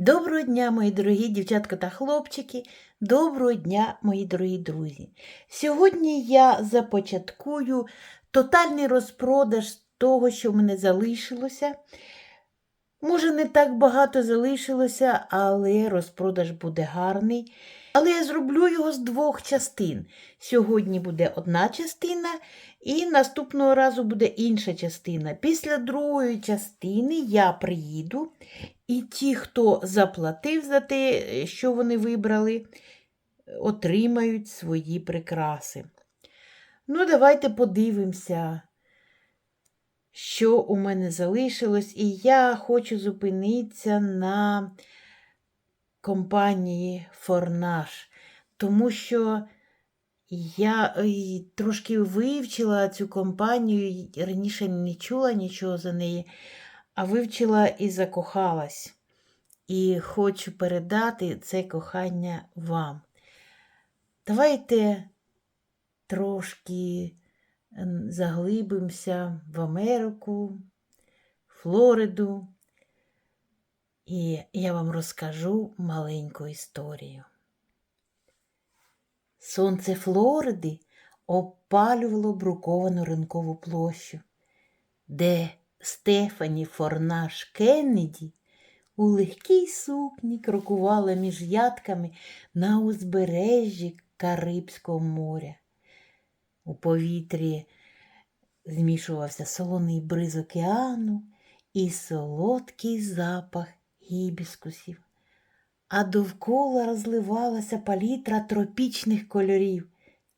Доброго дня, мої дорогі дівчатка та хлопчики. Доброго дня, мої дорогі друзі. Сьогодні я започаткую тотальний розпродаж того, що в мене залишилося. Може, не так багато залишилося, але розпродаж буде гарний. Але я зроблю його з двох частин. Сьогодні буде одна частина, і наступного разу буде інша частина. Після другої частини я приїду, і ті, хто заплатив за те, що вони вибрали, отримають свої прикраси. Ну, давайте подивимося, що у мене залишилось, і я хочу зупинитися на компанії Форнаш, тому що я е, трошки вивчила цю компанію, раніше не чула нічого за неї, а вивчила і закохалась. І хочу передати це кохання вам. Давайте трошки заглибимося в Америку, Флориду, і я вам розкажу маленьку історію. Сонце Флориди опалювало бруковану ринкову площу, де Стефані Форнаш Кеннеді у легкій сукні крокувала між ядками на узбережжі Карибського моря. У повітрі змішувався солоний бриз океану і солодкий запах гібіскусів, а довкола розливалася палітра тропічних кольорів,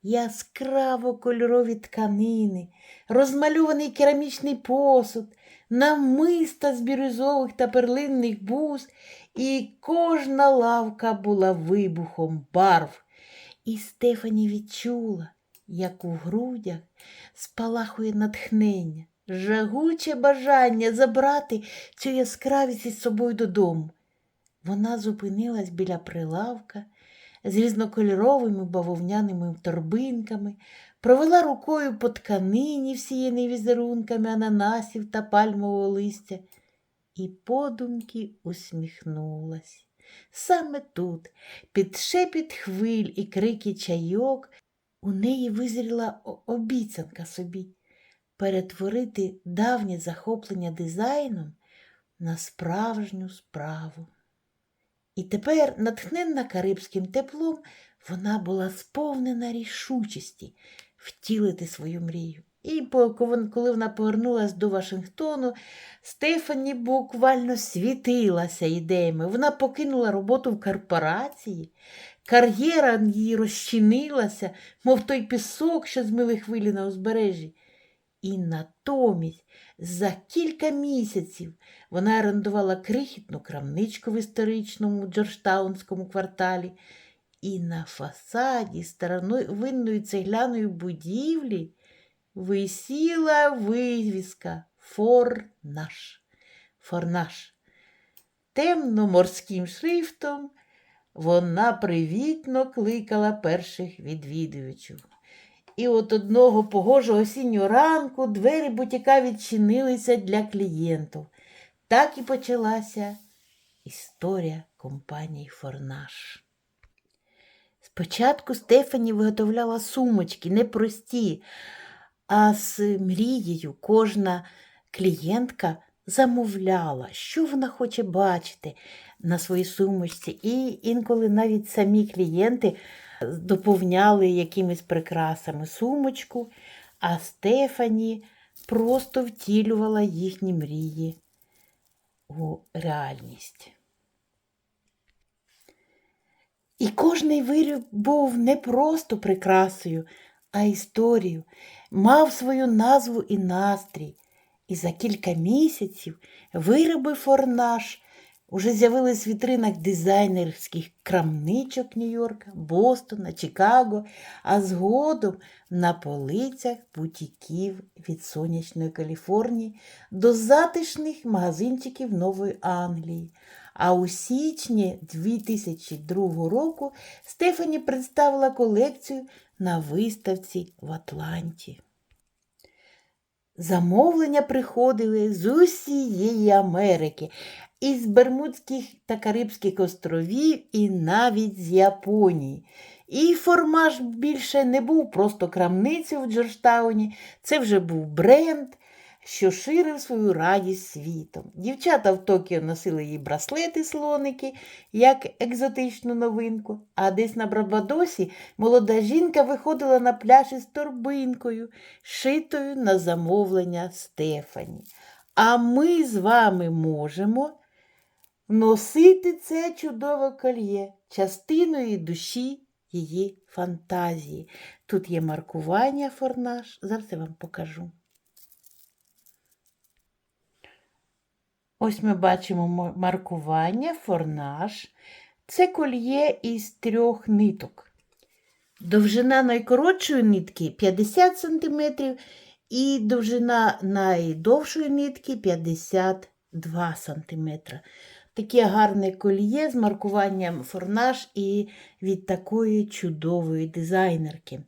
яскраво кольорові тканини, розмальований керамічний посуд, намиста з бірюзових та перлинних бус, і кожна лавка була вибухом барв. І Стефані відчула, як у грудях спалахує натхнення, жагуче бажання забрати цю яскравість із собою додому. Вона зупинилась біля прилавка з різнокольоровими бавовняними торбинками, провела рукою по тканині, всіяній візерунками ананасів та пальмового листя, і подумки усміхнулась. Саме тут, під шепіт хвиль і крики чайок, у неї визріла обіцянка собі перетворити давнє захоплення дизайном на справжню справу. І тепер, натхненна карибським теплом, вона була сповнена рішучості втілити свою мрію. І коли вона повернулася до Вашингтону, Стефані буквально світилася ідеями. Вона покинула роботу в корпорації, кар'єра її розчинилася, мов той пісок, що змили хвилі на узбережжі. І натомість за кілька місяців вона орендувала крихітну крамничку в історичному Джорджтаунському кварталі, і на фасаді старовинної цегляної будівлі висіла вивіска Форнаш. Форнаш. Темно-морським шрифтом вона привітно кликала перших відвідувачів. І от одного погожого осіннього ранку двері бутіка відчинилися для клієнтів. Так і почалася історія компанії Форнаш. Спочатку Стефані виготовляла сумочки непрості, а з мрією кожна клієнтка замовляла, що вона хоче бачити на своїй сумочці. І інколи навіть самі клієнти доповняли якимись прикрасами сумочку, а Стефані просто втілювала їхні мрії у реальність. І кожний виріб був не просто прикрасою, а історією, мав свою назву і настрій. І за кілька місяців вироби Форнаш уже з'явились в вітринах дизайнерських крамничок Нью-Йорка, Бостона, Чикаго, а згодом на полицях бутіків від сонячної Каліфорнії до затишних магазинчиків Нової Англії. А у січні 2002 року Стефані представила колекцію на виставці в Атланті. Замовлення приходили з усієї Америки, із Бермудських та Карибських островів і навіть з Японії. І формаж більше не був просто крамницею в Джорджтауні, це вже був бренд, що ширив свою радість світом. Дівчата в Токіо носили їй браслети слоники, як екзотичну новинку, а десь на Барбадосі молода жінка виходила на пляж із торбинкою, шитою на замовлення Стефані. А ми з вами можемо носити це чудове кольє частиною душі її фантазії. Тут є маркування форнаж, зараз я вам покажу. Ось ми бачимо маркування, форнаж. Це кольє із трьох ниток. Довжина найкоротшої нитки 50 см і довжина найдовшої нитки 52 см. Таке гарне кольє з маркуванням форнаж і від такої чудової дизайнерки.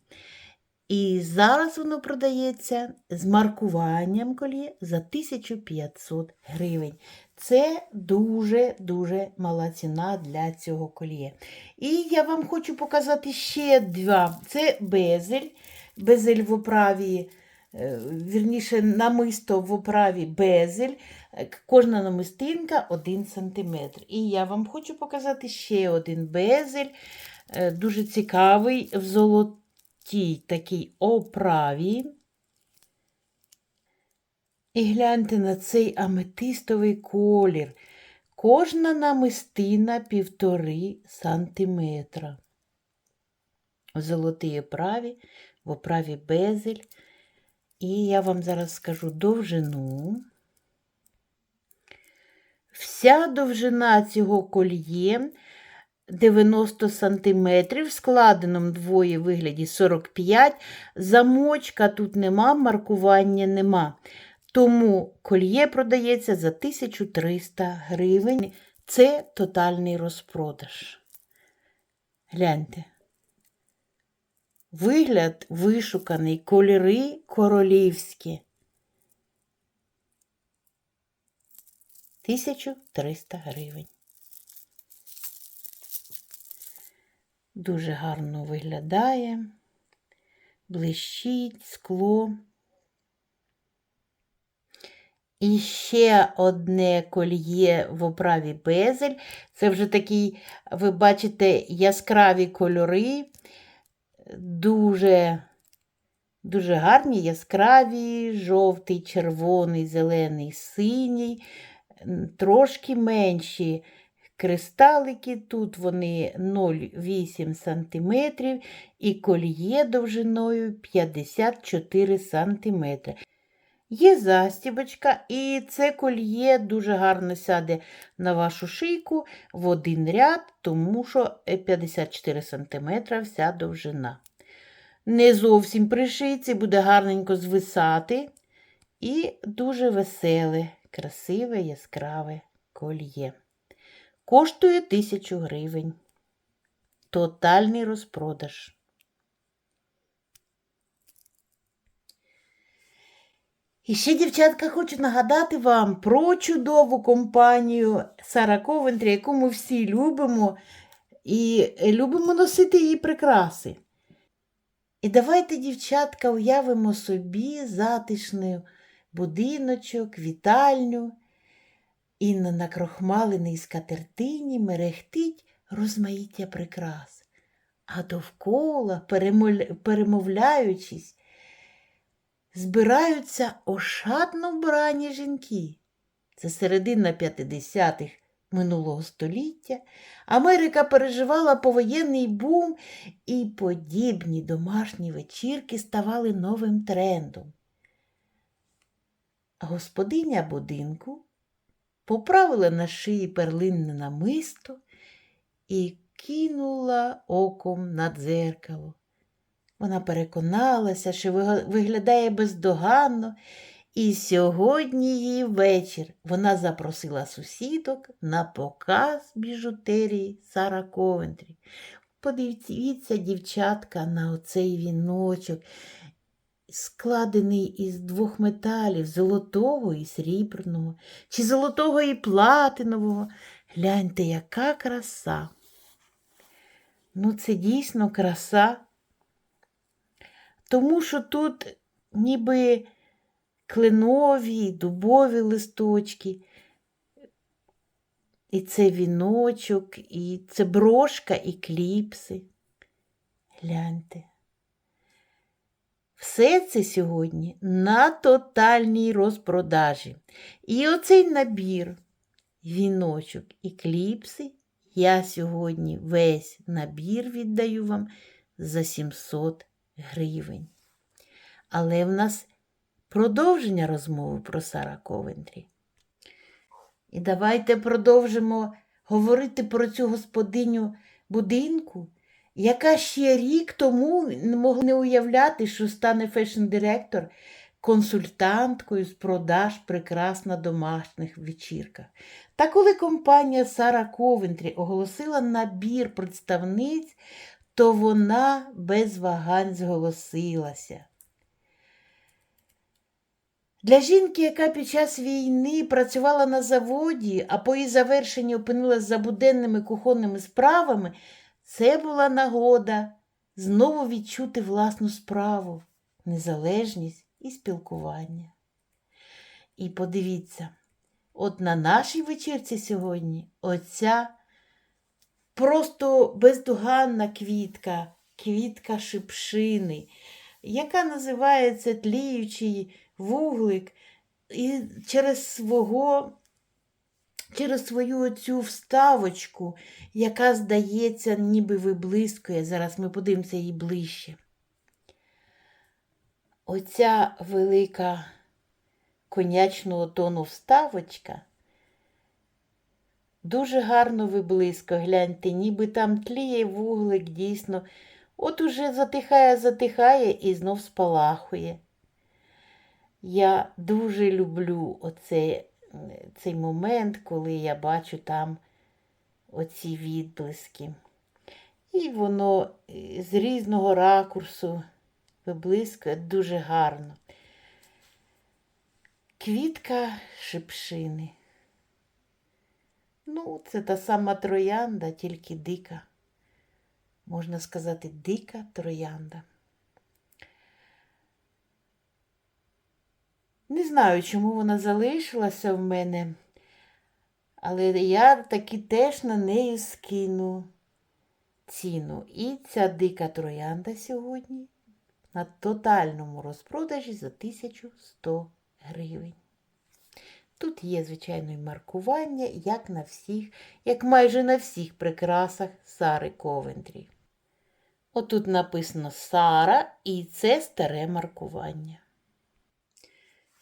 І зараз воно продається з маркуванням кольє за 1500 гривень. Це дуже-дуже мала ціна для цього кольє. І я вам хочу показати ще два. Це безель. Безель в оправі, е, вірніше, намисто в оправі безель. Кожна намистинка 1 см. І я вам хочу показати ще один безель, е, дуже цікавий в золотій такій оправі. І гляньте на цей аметистовий колір. Кожна намистина півтори сантиметра. В золотій оправі, в оправі безель. І я вам зараз скажу довжину. Вся довжина цього кольє 90 см, в складеному двоє вигляді 45 Замочка тут нема, маркування нема. Тому кольє продається за 1300 гривень. Це тотальний розпродаж. Гляньте. Вигляд вишуканий, кольори королівські. 1300 гривень. Дуже гарно виглядає, блищить скло. І ще одне кольє в оправі безель. Це вже такі, ви бачите, яскраві кольори, дуже, дуже гарні, яскраві, жовтий, червоний, зелений, синій, трошки менші. Кристалики тут вони 0,8 см і кольє довжиною 54 см. Є застібочка, і це кольє дуже гарно сяде на вашу шийку в один ряд, тому що е, 54 см вся довжина. Не зовсім при шийці, буде гарненько звисати. І дуже веселе, красиве, яскраве кольє. Коштує 1000 гривень. Тотальний розпродаж. І ще, дівчатка, хочу нагадати вам про чудову компанію Сара Ковентрі, яку ми всі любимо і любимо носити її прикраси. І давайте, дівчатка, уявимо собі затишний будиночок, вітальню, і на накрохмаленій скатертині мерехтить розмаїття прикрас, а довкола, перемовляючись, збираються ошатно вбрані жінки. Це середина 50-х минулого століття. Америка переживала повоєнний бум, і подібні домашні вечірки ставали новим трендом. Господиня будинку поправила на шиї перлинне намисто і кинула оком на дзеркало. Вона переконалася, що виглядає бездоганно, і сьогодні її вечір вона запросила сусідок на показ біжутерії Сара Ковентрі. Подивіться, дівчатка, на оцей віночок складений із двох металів золотого і срібного, чи золотого і платинового. Гляньте, яка краса. Ну, це дійсно краса, тому що тут ніби кленові, дубові листочки, і це віночок, і це брошка, і кліпси. Гляньте. Все це сьогодні на тотальній розпродажі. І оцей набір, віночок і кліпси, я сьогодні весь набір віддаю вам за 700 гривень. Але в нас продовження розмови про Сара Ковентрі. І давайте продовжимо говорити про цю господиню будинку, яка ще рік тому могла не уявляти, що стане фешн-директор консультанткою з продаж прикрас на домашніх вечірках. Та коли компанія Сара Ковентрі оголосила набір представниць, то вона без вагань зголосилася. Для жінки, яка під час війни працювала на заводі, а по її завершенні опинилась за буденними кухонними справами, це була нагода знову відчути власну справу, незалежність і спілкування. І подивіться, от на нашій вечірці сьогодні оця просто бездоганна квітка, квітка шипшини, яка називається тліючий вуглик, і через свого. Через свою цю вставочку, яка, здається, ніби виблискує. Зараз ми подивимося її ближче. Оця велика конячного тону вставочка дуже гарно виблискує. Гляньте, ніби там тліє вуглик дійсно. От уже затихає, затихає і знов спалахує. Я дуже люблю оцей, цей момент, коли я бачу там оці відблиски. І воно з різного ракурсу виблискує дуже гарно. Квітка шипшини. Ну, це та сама троянда, тільки дика. Можна сказати, дика троянда. Не знаю, чому вона залишилася в мене, але я таки теж на неї скину ціну. І ця дика троянда сьогодні на тотальному розпродажі за 1100 гривень. Тут є, звичайно, і маркування, як на всіх, як майже на всіх прикрасах Сари Ковентрі. Отут написано Сара, і це старе маркування.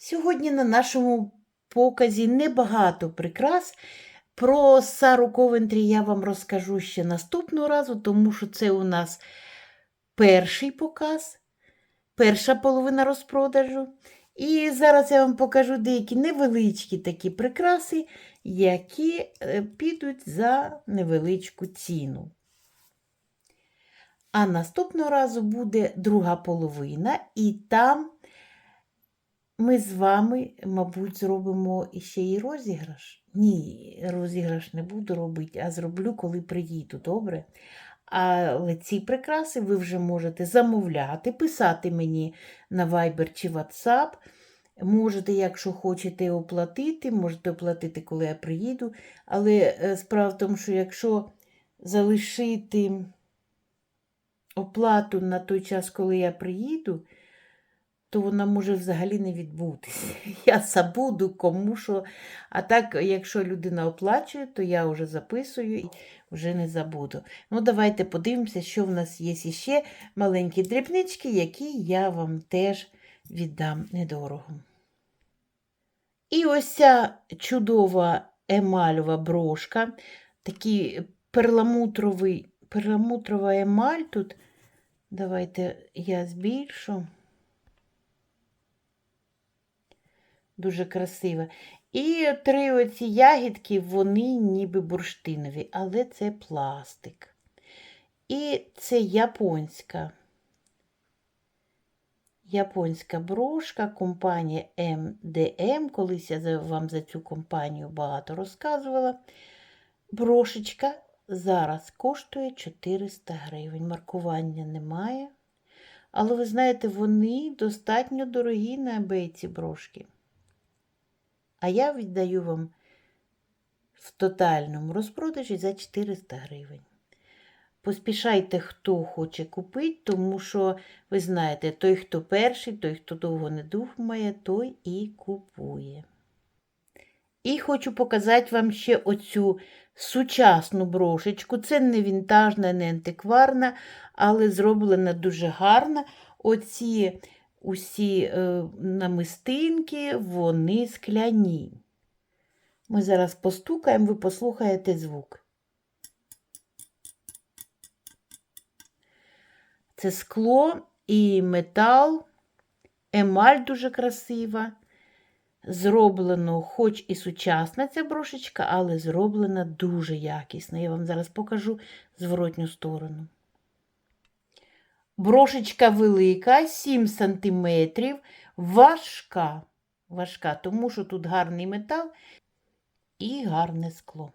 Сьогодні на нашому показі небагато прикрас. Про Сару Ковентрі я вам розкажу ще наступного разу, тому що це у нас перший показ, перша половина розпродажу. І зараз я вам покажу деякі невеличкі такі прикраси, які е, підуть за невеличку ціну. А наступного разу буде друга половина, і там ми з вами, мабуть, зробимо іще і розіграш. Ні, розіграш не буду робити, а зроблю, коли приїду, добре? Але ці прикраси ви вже можете замовляти, писати мені на Viber чи WhatsApp. Можете, якщо хочете, оплатити, можете оплатити, коли я приїду. Але е, справа в тому, що якщо залишити оплату на той час, коли я приїду, то вона може взагалі не відбутися. Я забуду кому що. А так, якщо людина оплачує, то я вже записую і вже не забуду. Ну, давайте подивимося, що в нас є ще маленькі дрібнички, які я вам теж віддам недорого. І ось ця чудова емальова брошка, такий перламутровий, перламутрова емаль тут. Давайте я збільшу. Дуже красива. І три оці ягідки, вони ніби бурштинові, але це пластик. І це японська. японська брошка, компанія МДМ. Колись я вам за цю компанію багато розказувала. Брошечка зараз коштує 400 гривень. Маркування немає. Але ви знаєте, вони достатньо дорогі на eBay ці брошки. А я віддаю вам в тотальному розпродажі за 400 гривень. Поспішайте, хто хоче купити, тому що, ви знаєте, той, хто перший, той, хто довго не думає, той і купує. І хочу показати вам ще оцю сучасну брошечку. Це не вінтажна, не антикварна, але зроблена дуже гарна. Оці усі е, намистинки, вони скляні. Ми зараз постукаємо, ви послухаєте звук. Це скло і метал, емаль дуже красива. Зроблено, хоч і сучасна ця брошечка, але зроблена дуже якісно. Я вам зараз покажу зворотню сторону. Брошечка велика, 7 см, важка. Важка, тому що тут гарний метал і гарне скло.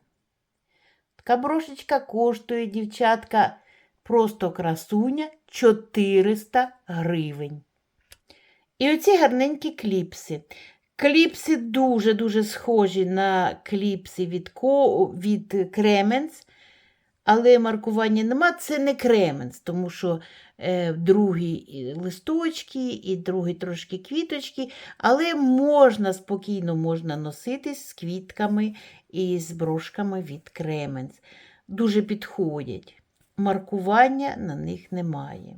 Така брошечка коштує, дівчатка, просто красуня 400 гривень. І оці гарненькі кліпси. Кліпси дуже-дуже схожі на кліпси від, від Кременс, але маркування нема. Це не Кременс, тому що е, другі листочки і другі трошки квіточки, але можна спокійно можна носитись з квітками і з брошками від Кременс. Дуже підходять. Маркування на них немає.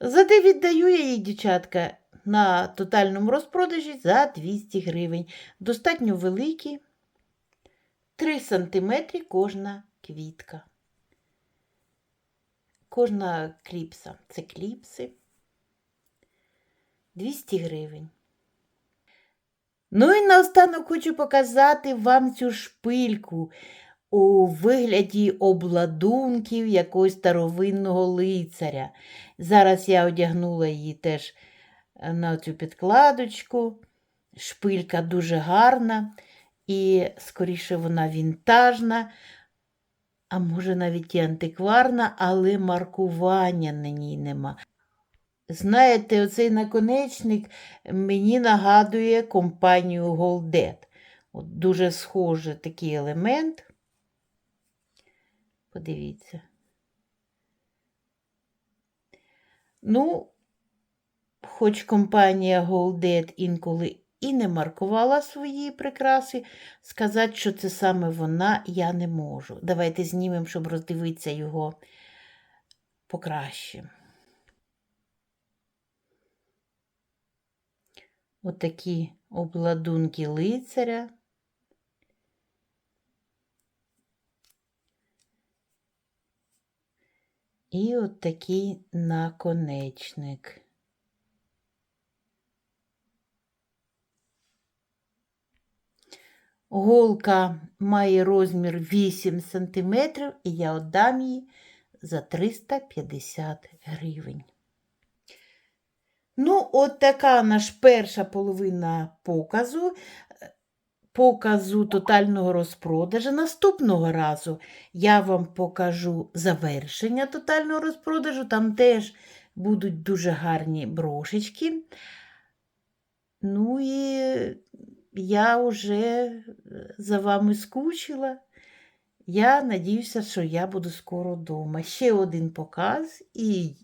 Зате віддаю я їй, дівчатка, на тотальному розпродажі за 200 гривень. Достатньо великі. 3 см кожна квітка. Кожна кліпса. Це кліпси. 200 гривень. Ну і наостанок хочу показати вам цю шпильку у вигляді обладунків якогось старовинного лицаря. Зараз я одягнула її теж на цю підкладочку. Шпилька дуже гарна і, скоріше, вона вінтажна, а може навіть і антикварна, але маркування на ній нема. Знаєте, оцей наконечник мені нагадує компанію Голдет. От Дуже схожий такий елемент. Подивіться. Ну, хоч компанія Голдет інколи і не маркувала свої прикраси, сказати, що це саме вона, я не можу. Давайте знімемо, щоб роздивитися його покраще. Отакі обладунки лицаря. І от такий наконечник. Голка має розмір 8 см, і я віддам її за 350 гривень. Ну, от така наш перша половина показу, показу тотального розпродажу. Наступного разу я вам покажу завершення тотального розпродажу. Там теж будуть дуже гарні брошечки. Ну і я вже за вами скучила. Я надіюся, що я буду скоро вдома. Ще один показ, і,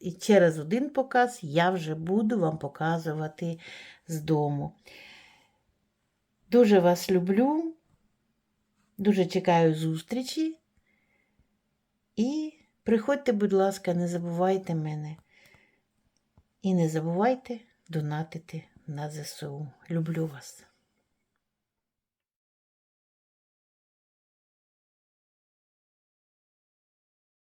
і через один показ я вже буду вам показувати з дому. Дуже вас люблю, дуже чекаю зустрічі. І приходьте, будь ласка, не забувайте мене. І не забувайте донатити на ЗСУ. Люблю вас.